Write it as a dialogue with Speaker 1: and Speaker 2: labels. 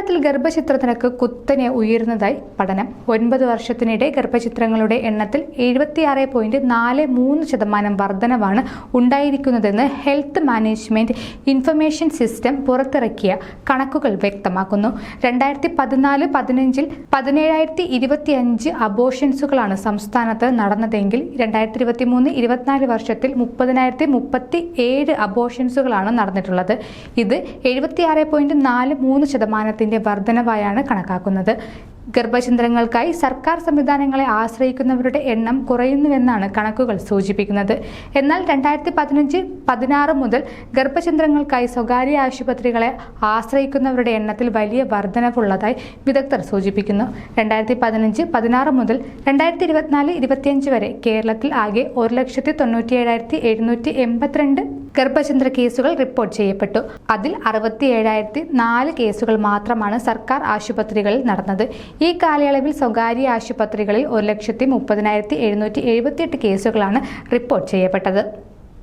Speaker 1: കേരളത്തിൽ ഗർഭചിത്രത്തിനൊക്കെ കുത്തനെ ഉയർന്നതായി പഠനം. ഒൻപത് വർഷത്തിനിടെ ഗർഭചിത്രങ്ങളുടെ എണ്ണത്തിൽ എഴുപത്തിയാറ് പോയിന്റ് നാല് മൂന്ന് ശതമാനം വർധനവാണ് ഉണ്ടായിരിക്കുന്നതെന്ന് ഹെൽത്ത് മാനേജ്മെന്റ് ഇൻഫർമേഷൻ സിസ്റ്റം പുറത്തിറക്കിയ കണക്കുകൾ വ്യക്തമാക്കുന്നു. രണ്ടായിരത്തി പതിനാല് പതിനഞ്ചിൽ പതിനേഴായിരത്തി ഇരുപത്തിയഞ്ച് അബോഷൻസുകളാണ് സംസ്ഥാനത്ത് നടന്നതെങ്കിൽ രണ്ടായിരത്തി ഇരുപത്തി മൂന്ന് ഇരുപത്തിനാല് വർഷത്തിൽ മുപ്പതിനായിരത്തി മുപ്പത്തി ഏഴ് അബോഷൻസുകളാണ് നടന്നിട്ടുള്ളത്. ഇത് എഴുപത്തിയാറ് പോയിന്റ് നാല് മൂന്ന് ശതമാനത്തിന്റെ വർധനവായാണ് കണക്കാക്കുന്നത്. ഗർഭചിന്ദ്രങ്ങൾക്കായി സർക്കാർ സംവിധാനങ്ങളെ ആശ്രയിക്കുന്നവരുടെ എണ്ണം കുറയുന്നുവെന്നാണ് കണക്കുകൾ സൂചിപ്പിക്കുന്നത്. എന്നാൽ രണ്ടായിരത്തി പതിനഞ്ച് പതിനാറ് മുതൽ ഗർഭചിത്രങ്ങൾക്കായി സ്വകാര്യ ആശുപത്രികളെ ആശ്രയിക്കുന്നവരുടെ എണ്ണത്തിൽ വലിയ വർധനവുള്ളതായി വിദഗ്ധർ സൂചിപ്പിക്കുന്നു. രണ്ടായിരത്തി പതിനഞ്ച് പതിനാറ് മുതൽ രണ്ടായിരത്തി ഇരുപത്തിനാല് ഇരുപത്തിയഞ്ച് വരെ കേരളത്തിൽ ആകെ ഒരു ലക്ഷത്തി തൊണ്ണൂറ്റി എഴുന്നൂറ്റി എൺപത്തിരണ്ട് ഗർഭചന്ദ്ര കേസുകൾ റിപ്പോർട്ട് ചെയ്യപ്പെട്ടു. അതിൽ അറുപത്തി ഏഴായിരത്തി നാല് കേസുകൾ മാത്രമാണ് സർക്കാർ ആശുപത്രികളിൽ നടന്നത്. ഈ കാലയളവിൽ സ്വകാര്യ ആശുപത്രികളിൽ ഒരു ലക്ഷത്തി മുപ്പതിനായിരത്തി എഴുന്നൂറ്റി എഴുപത്തിയെട്ട് കേസുകളാണ് റിപ്പോർട്ട് ചെയ്യപ്പെട്ടത്.